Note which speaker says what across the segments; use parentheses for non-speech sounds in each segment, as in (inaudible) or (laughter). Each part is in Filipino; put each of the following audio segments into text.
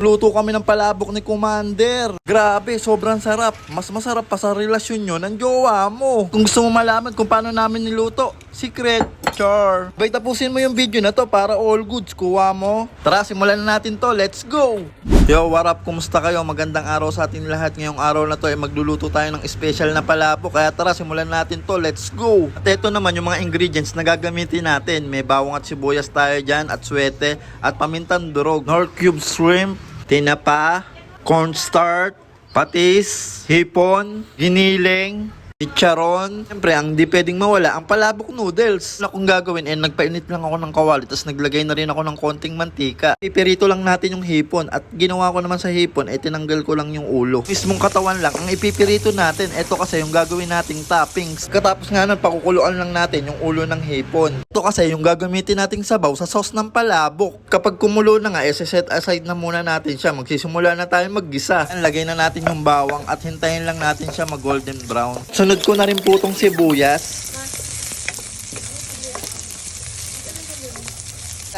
Speaker 1: Luto kami ng palabok ni Commander. Grabe, sobrang sarap. Mas masarap pa sa relasyon nyo ng jowa mo. Kung gusto mo malaman kung paano namin niluto, secret, char. Bay, tapusin mo yung video na to para all goods. Kuha mo. Tara, simulan na natin to. Let's go! Yo, what up? Kumusta kayo? Magandang araw sa atin lahat. Ngayong araw na to ay magluluto tayo ng special na palabok. Kaya tara, simulan natin to. Let's go! At ito naman yung mga ingredients na gagamitin natin. May bawang at sibuyas tayo dyan at swete at pamintang durog. Nor cube shrimp, tinapa, cornstarch, patis, hipon, giniling, Chicharon. Siyempre, ang di pwedeng mawala, ang palabok noodles. Na kung gagawin, eh, nagpainit lang ako ng kawali, tapos naglagay na rin ako ng konting mantika. Pipirito lang natin yung hipon. At ginawa ko naman sa hipon, eh, tinanggal ko lang yung ulo. Mismong katawan lang, ang ipipirito natin, ito kasi yung gagawin nating toppings. Katapos nga nun, pakukuluan lang natin yung ulo ng hipon. Ito kasi yung gagamitin nating sabaw sa sauce ng palabok. Kapag kumulo na nga, eh, set aside na muna natin siya. Magsisimula na tayo maggisa. Lagay na natin yung bawang at hintayin lang natin siya mag golden brown. Sunod ko na rin po tong sibuyas.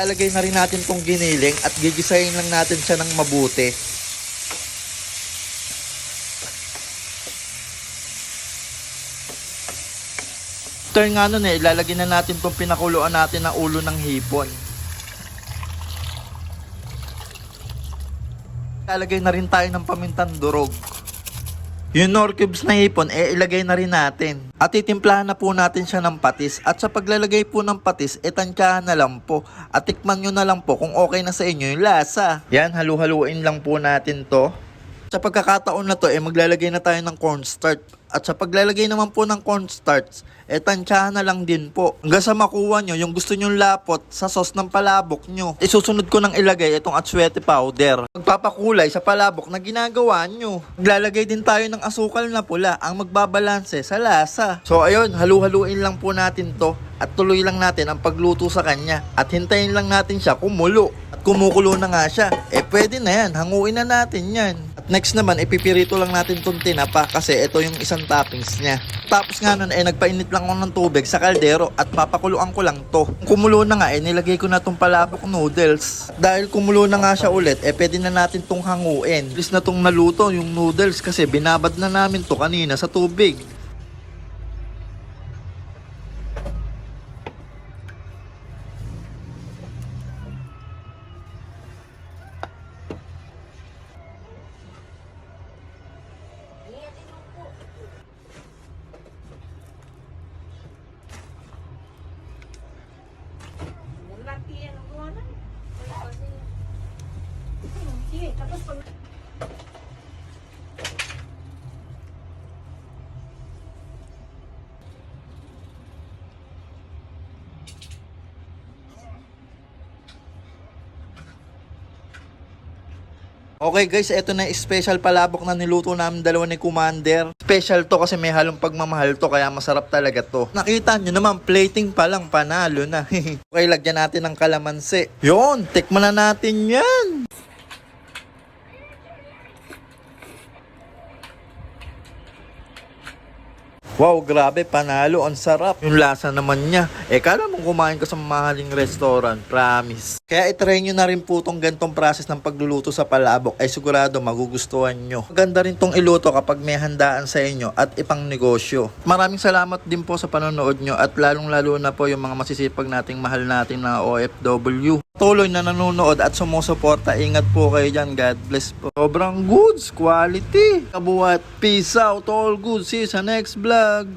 Speaker 1: Lalagay na rin natin tong giniling at gigisahin lang natin siya ng mabuti. Turn nga nun eh, ilalagay na natin tong pinakuluan natin na ulo ng hipon. Lalagay na rin tayo ng pamintang durog. Yung nor na hipon, eh ilagay na rin natin. At titimplahan na po natin siya ng patis. At sa paglalagay po ng patis, etansyahan na lang po. At tikman nyo na lang po kung okay na sa inyo yung lasa. Yan, halu-haluin lang po natin to. Sa pagkakataon na to, eh maglalagay na tayo ng cornstarch. At sa paglalagay naman po ng cornstarch, eh tansyahan na lang din po. Hanggang sa makuha nyo yung gusto nyong lapot sa sauce ng palabok nyo. Isusunod ko nang ilagay itong atswete powder. Magpapakulay sa palabok na ginagawa nyo. Maglalagay din tayo ng asukal na pula ang magbabalanse sa lasa. So ayun, halu-haluin lang po natin to at tuloy lang natin ang pagluto sa kanya at hintayin lang natin siya kumulo. At kumukulo na nga siya, eh pwede na yan, hanguin na natin yan. At next naman, ipipirito lang natin tong tinapa kasi ito yung isang toppings niya. Tapos nga nun, eh nagpainit lang ako ng tubig sa kaldero at papakuluan ko lang to. Kung kumulo na nga, eh nilagay ko na tong palabok noodles. Dahil kumulo na nga siya ulit, eh pwede na natin tong hanguin. Bilis na tong naluto yung noodles kasi binabad na namin to kanina sa tubig. Okay guys, ito na yung special palabok na niluto namin dalawa ni Commander. Special to kasi may halong pagmamahal to kaya masarap talaga to. Nakita nyo naman, plating pa lang, panalo na. (laughs) okay, lagyan natin ng kalamansi. Yon, tikman na natin yan. Wow, grabe, panalo, ang sarap. Yung lasa naman niya. Eh, kala mong kumain ka sa mamahaling restaurant, promise. Kaya itry nyo na rin po tong gantong process ng pagluluto sa palabok ay sigurado magugustuhan nyo. Maganda rin tong iluto kapag may handaan sa inyo at ipang negosyo. Maraming salamat din po sa panonood nyo at lalong lalo na po yung mga masisipag nating mahal natin na OFW. Tuloy na nanonood at sumusuporta. Ingat po kayo dyan. God bless po. Sobrang goods. Quality. Kabuhat. Peace out. All good. See you sa next vlog.